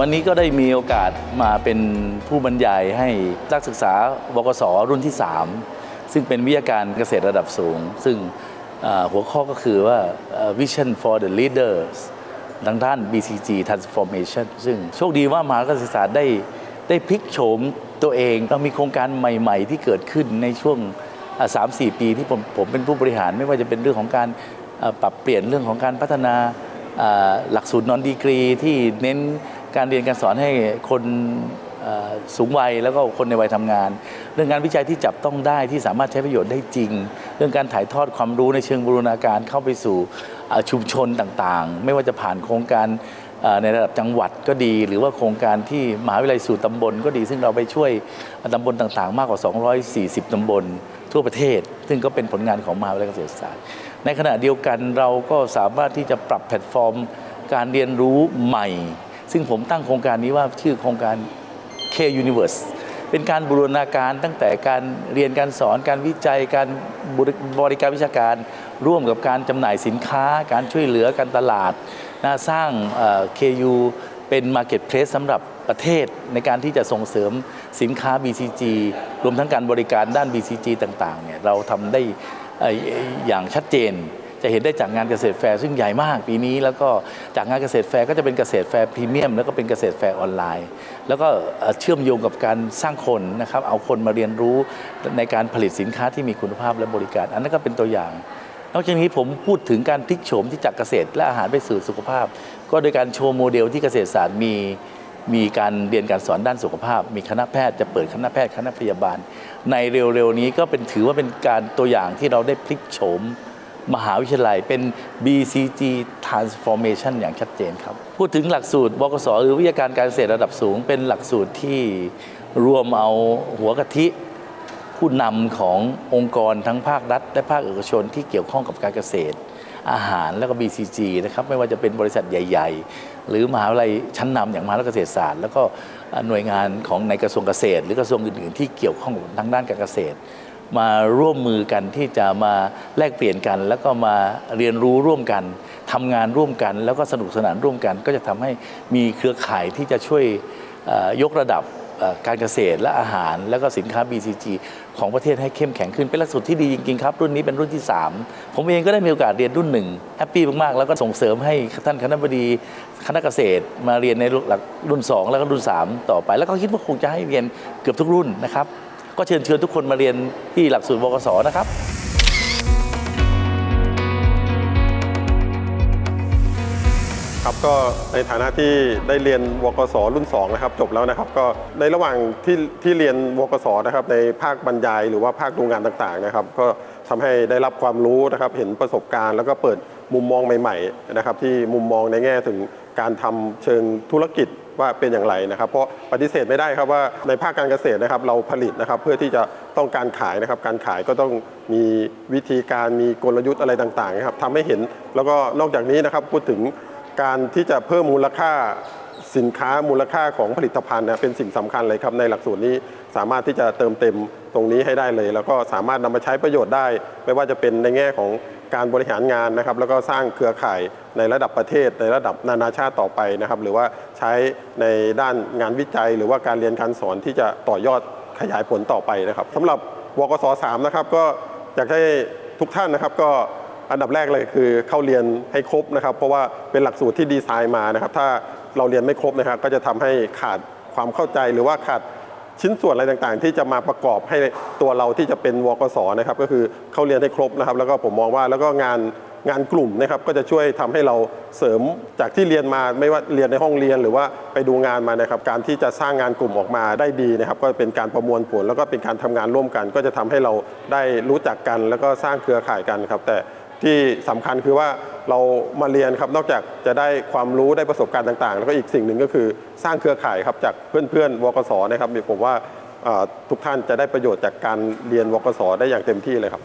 วันนี้ก็ได้มีโอกาสมาเป็นผู้บรรยายให้นักศึกษาบกสรุ่นที่ 3 ซึ่งเป็นวิทยาการเกษตรระดับสูง ซึ่งหัวข้อก็คือว่า Vision for the Leaders ทางด้าน BCG Transformation ซึ่งโชคดีว่ามหาเกษตรศาสตร์ได้ได้พลิกโฉมตัวเองเรามีโครงการใหม่ ๆ ที่เกิดขึ้นในช่วงสามสี่ปีที่ผมผมเป็นผู้บริหาร ไม่ว่าจะเป็นเรื่องของการปรับเปลี่ยนเรื่องของการพัฒนาหลักสูตรนอนดีกรีที่เน้น การเรียนการสอนให้คนสูงวัยแล้วก็คนในวัยทำงาน เรื่องงานวิจัยที่จับต้องได้ที่สามารถใช้ประโยชน์ได้จริง เรื่องการถ่ายทอดความรู้ในเชิงบูรณาการเข้าไปสู่ชุมชนต่างๆ ไม่ว่าจะผ่านโครงการในระดับจังหวัดก็ดี หรือว่าโครงการที่มหาวิทยาลัยสู่ตำบลก็ดี ซึ่งเราไปช่วยตำบลต่างๆ มากกว่า 240 ตำบลทั่วประเทศ ซึ่งก็เป็นผลงานของมหาวิทยาลัยเกษตรศาสตร์ ในขณะเดียวกันเราก็สามารถที่จะปรับแพลตฟอร์ม การเรียนรู้ใหม่ ซึ่งผมตั้งโครงการนี้ว่าชื่อโครงการ K Universe เป็นการบูรณาการตั้งแต่การเรียนการสอนการวิจัยการบริบริการวิชาการ ร่วมกับการจำหน่ายสินค้า การช่วยเหลือการตลาดนะสร้างเอ่อ KU เป็น Marketplace สำหรับประเทศในการที่จะส่งเสริมสินค้า BCG รวมทั้งการบริการด้าน BCG ต่างๆเนี่ยเราทำได้อย่างชัดเจน จะเห็นได้จากงานเกษตรแฟร์ซึ่งใหญ่มากปีนี้ แล้วก็จากงานเกษตรแฟร์ก็จะเป็นเกษตรแฟร์พรีเมียมแล้วก็เป็นเกษตรแฟร์ออนไลน์ แล้วก็เชื่อมโยงกับการสร้างคนนะครับเอาคนมาเรียนรู้ในการผลิตสินค้าที่มีคุณภาพและบริการ อันนั้นก็เป็นตัวอย่างนอกจากนี้ผมพูดถึงการพลิกโฉมที่จากเกษตรและอาหารไปสู่สุขภาพ ก็โดยการโชว์โมเดลที่เกษตรศาสตร์มีมีการเรียนการสอนด้านสุขภาพ มีคณะแพทย์จะเปิดคณะแพทย์คณะพยาบาล ในเร็วๆนี้ก็เป็นถือว่าเป็นการตัวอย่างที่เราได้พลิกโฉม มหาวิทยาลัยเป็น BCG Transformation อย่างชัดเจนครับ พูดถึงหลักสูตรบกสหรือวิทยาการการเกษตรระดับสูง เป็นหลักสูตรที่รวมเอาหัวกะทิผู้นำขององค์กรทั้งภาครัฐ และภาคเอกชนที่เกี่ยวข้องกับการเกษตร อาหารแล้วก็ BCG นะครับไม่ว่าจะเป็นบริษัทใหญ่ ๆ หรือมหาวิทยาลัยชั้นนำอย่างมหาวิทยาลัยเกษตรศาสตร์ แล้วก็หน่วยงานของในกระทรวงเกษตร หรือกระทรวงอื่นๆ ที่เกี่ยวข้องกับทางด้านการเกษตร มาร่วมมือกันที่จะมาแลกเปลี่ยนกัน แล้วก็มาเรียนรู้ร่วมกันทำงานร่วมกัน แล้วก็สนุกสนานร่วมกัน ก็จะทำให้มีเครือข่ายที่จะช่วยยกระดับการเกษตรและอาหาร แล้วก็สินค้า BCG ของประเทศให้เข้มแข็งขึ้น เป็นหลักสูตรที่ดีจริงๆครับ รุ่นนี้เป็นรุ่นที่ 3 ผมเองก็ได้มีโอกาสเรียนรุ่นหนึ่งแฮปปี้มากๆ แล้วก็ส่งเสริมให้ท่านคณะบดีคณะเกษตร มาเรียนในหลักรุ่น 2 แล้วก็รุ่น 3 ต่อไป แล้วก็คิดว่าคงจะให้เรียนเกือบทุกรุ่นนะครับ ก็เชิญชิญทุกคนมาเรียนที่หลักสูตรบกสนะครับครับก็ในฐานะที่ได้เรียนวกศรุ่น2นะครับจบแล้วนะครับ ก็ในระหว่างที่ที่เรียนวกศนะครับ ในภาคบรรยายหรือว่าภาคดูงานต่างๆนะครับ ก็ทำให้ได้รับความรู้นะครับ เห็นประสบการณ์ แล้วก็เปิดมุมมองใหม่ ๆ นะครับ ที่มุมมองในแง่ถึงการทำเชิงธุรกิจ ว่าเป็นอย่างไรนะครับ เพราะปฏิเสธไม่ได้ครับว่าในภาคการเกษตรนะครับ เราผลิตนะครับเพื่อที่จะต้องการขายนะครับ การขายก็ต้องมีวิธีการมีกลยุทธ์อะไรต่างๆนะครับทำให้เห็นแล้วก็นอกจากนี้นะครับพูดถึงการที่จะเพิ่มมูลค่าสินค้ามูลค่าของผลิตภัณฑ์นะเป็นสิ่งสำคัญเลยครับในหลักสูตรนี้สามารถที่จะเติมเต็มตรงนี้ให้ได้เลย แล้วก็สามารถนำมาใช้ประโยชน์ได้ ไม่ว่าจะเป็นในแง่ของ การบริหารงานนะครับแล้วก็สร้างเครือข่ายในระดับประเทศในระดับนานาชาติต่อไปนะครับหรือว่าใช้ในด้านงานวิจัย หรือว่าการเรียนการสอนที่จะต่อยอดขยายผลต่อไปนะครับสำหรับวกศ3นะครับก็อยากให้ทุกท่านนะครับก็อันดับแรกเลยคือเข้าเรียนให้ครบนะครับ เพราะว่าเป็นหลักสูตรที่ดีไซน์มานะครับ ถ้าเราเรียนไม่ครบนะครับก็จะทำให้ขาดความเข้าใจหรือว่าขาด ชิ้นส่วนอะไรต่างๆ ที่จะมาประกอบให้ตัวเราที่จะเป็นวกศนะครับก็คือเข้าเรียนให้ครบนะครับ แล้วก็ผมมองว่าแล้วก็งานงานกลุ่มนะครับก็จะช่วยทำให้เราเสริมจากที่เรียนมาไม่ว่าเรียนในห้องเรียนหรือว่าไปดูงานมานะครับ การที่จะสร้างงานกลุ่มออกมาได้ดีนะครับ ก็เป็นการประมวลผลแล้วก็เป็นการทำงานร่วมกัน ก็จะทำให้เราได้รู้จักกัน แล้วก็สร้างเครือข่ายกันครับแต่ ที่สำคัญคือว่าเรามาเรียนครับนอกจากจะได้ความรู้ได้ประสบการณ์ต่าง ๆ แล้วก็อีกสิ่งหนึ่งก็คือสร้างเครือข่ายครับจากเพื่อนๆวกศนะครับผมว่าทุกท่านจะได้ประโยชน์จากการเรียนวกศได้อย่างเต็มที่เลยครับ